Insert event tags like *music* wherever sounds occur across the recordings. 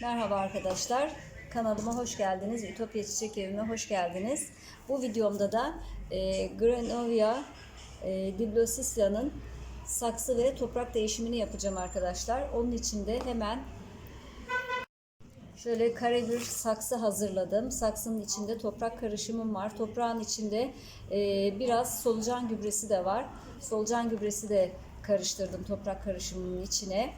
Merhaba arkadaşlar. Kanalıma hoş geldiniz. Ütopya Çiçek Evi'ne hoş geldiniz. Bu videomda da e, Granovia e, Diblosisa'nın saksı ve toprak değişimini yapacağım arkadaşlar. Onun için de hemen şöyle kare bir saksı hazırladım. Saksının içinde toprak karışımım var. Toprağın içinde e, biraz solucan gübresi de var. Solucan gübresi de karıştırdım toprak karışımının içine.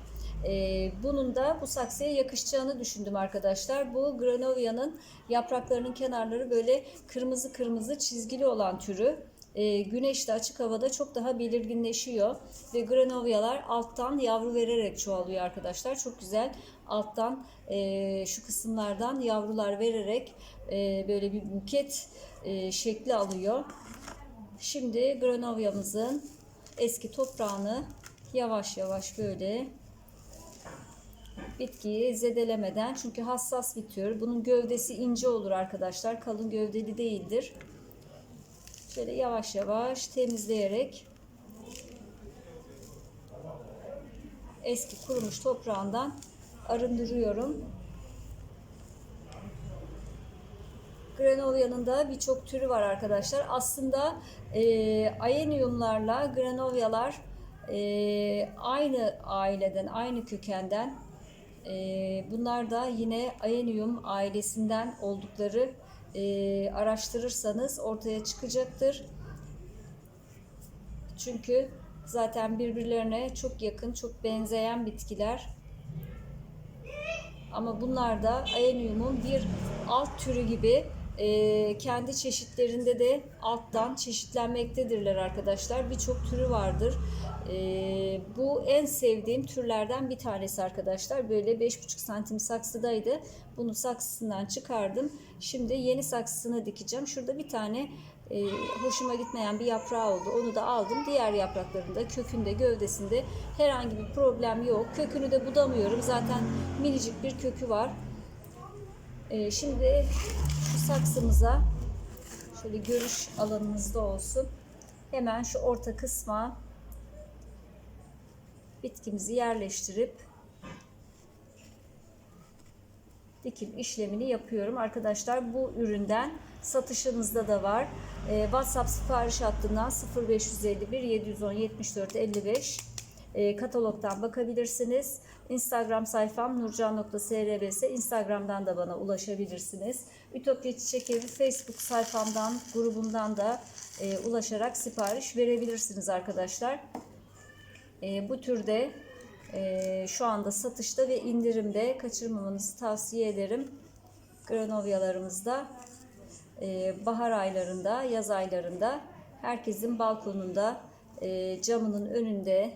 Ee, bunun da bu saksıya yakışacağını düşündüm arkadaşlar. Bu Granovia'nın yapraklarının kenarları böyle kırmızı kırmızı çizgili olan türü. Ee, güneşte açık havada çok daha belirginleşiyor ve Granovia'lar alttan yavru vererek çoğalıyor arkadaşlar. Çok güzel alttan e, şu kısımlardan yavrular vererek e, böyle bir buket e, şekli alıyor. Şimdi Granovia'mızın eski toprağını yavaş yavaş böyle bitkiyi zedelemeden çünkü hassas bir tür. Bunun gövdesi ince olur arkadaşlar. Kalın gövdeli değildir. Şöyle yavaş yavaş temizleyerek eski kurumuş toprağından arındırıyorum. Granovia'nın da birçok türü var arkadaşlar. Aslında e, ayenyumlarla granovialar e, aynı aileden, aynı kökenden e, bunlar da yine Aeneum ailesinden oldukları e, araştırırsanız ortaya çıkacaktır. Çünkü zaten birbirlerine çok yakın, çok benzeyen bitkiler. Ama bunlar da Aeneum'un bir alt türü gibi e, kendi çeşitlerinde de alttan çeşitlenmektedirler arkadaşlar. Birçok türü vardır. E, bu en sevdiğim türlerden bir tanesi arkadaşlar. Böyle 5,5 santim saksıdaydı. Bunu saksısından çıkardım. Şimdi yeni saksısını dikeceğim. Şurada bir tane e, hoşuma gitmeyen bir yaprağı oldu. Onu da aldım. Diğer yapraklarında, kökünde, gövdesinde herhangi bir problem yok. Kökünü de budamıyorum. Zaten minicik bir kökü var. E, şimdi saksımıza şöyle görüş alanınızda olsun. Hemen şu orta kısma bitkimizi yerleştirip dikim işlemini yapıyorum. Arkadaşlar bu üründen satışımızda da var. Ee, WhatsApp sipariş hattından 0551 710 74 55 e, katalogdan bakabilirsiniz. Instagram sayfam nurcan.srbs Instagram'dan da bana ulaşabilirsiniz. Ütopya Çiçek Evi Facebook sayfamdan, grubumdan da e, ulaşarak sipariş verebilirsiniz arkadaşlar. E, bu türde e, şu anda satışta ve indirimde kaçırmamanızı tavsiye ederim. Granoviyalarımızda e, bahar aylarında, yaz aylarında herkesin balkonunda, e, camının önünde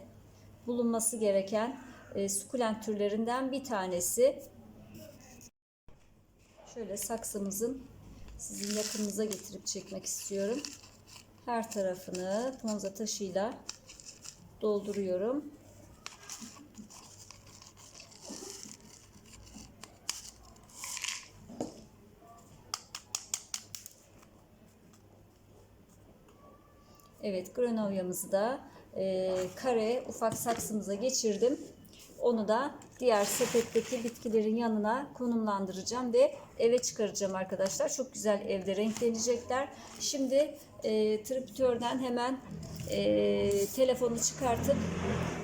bulunması gereken e, sukulent türlerinden bir tanesi. Şöyle saksımızın sizin yakınınıza getirip çekmek istiyorum. Her tarafını ponza taşıyla dolduruyorum. Evet, granovyamızı da e, kare ufak saksımıza geçirdim. Onu da diğer sepetteki bitkilerin yanına konumlandıracağım ve eve çıkaracağım arkadaşlar. Çok güzel evde renklenecekler. Şimdi e, triptörden hemen e, telefonu çıkartıp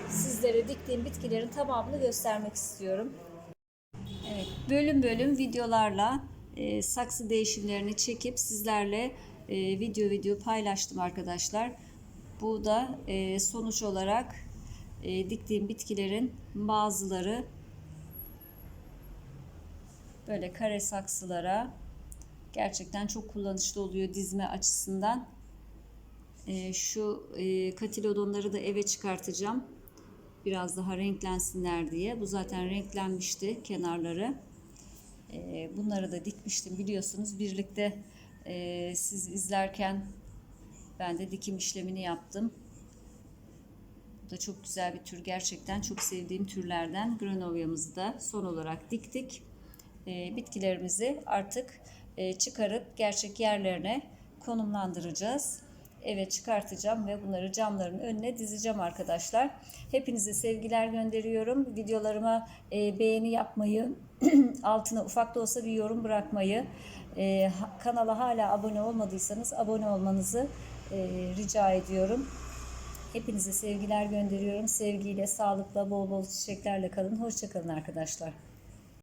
sizlere diktiğim bitkilerin tamamını göstermek istiyorum. Evet, bölüm bölüm videolarla e, saksı değişimlerini çekip sizlerle e, video video paylaştım arkadaşlar. Bu da e, sonuç olarak e, diktiğim bitkilerin bazıları böyle kare saksılara gerçekten çok kullanışlı oluyor dizme açısından. E, şu e, katilodonları da eve çıkartacağım. Biraz daha renklensinler diye. Bu zaten renklenmişti kenarları. E, bunları da dikmiştim biliyorsunuz. Birlikte e, siz izlerken ben de dikim işlemini yaptım. Bu da çok güzel bir tür. Gerçekten çok sevdiğim türlerden. Granovia'mızı da son olarak diktik. E, bitkilerimizi artık e, çıkarıp gerçek yerlerine konumlandıracağız. eve çıkartacağım ve bunları camların önüne dizeceğim arkadaşlar. Hepinize sevgiler gönderiyorum. Videolarıma e, beğeni yapmayı, *clears throat* altına ufak da olsa bir yorum bırakmayı, e, kanala hala abone olmadıysanız abone olmanızı e, rica ediyorum. Hepinize sevgiler gönderiyorum. Sevgiyle, sağlıkla, bol bol çiçeklerle kalın. Hoşçakalın arkadaşlar.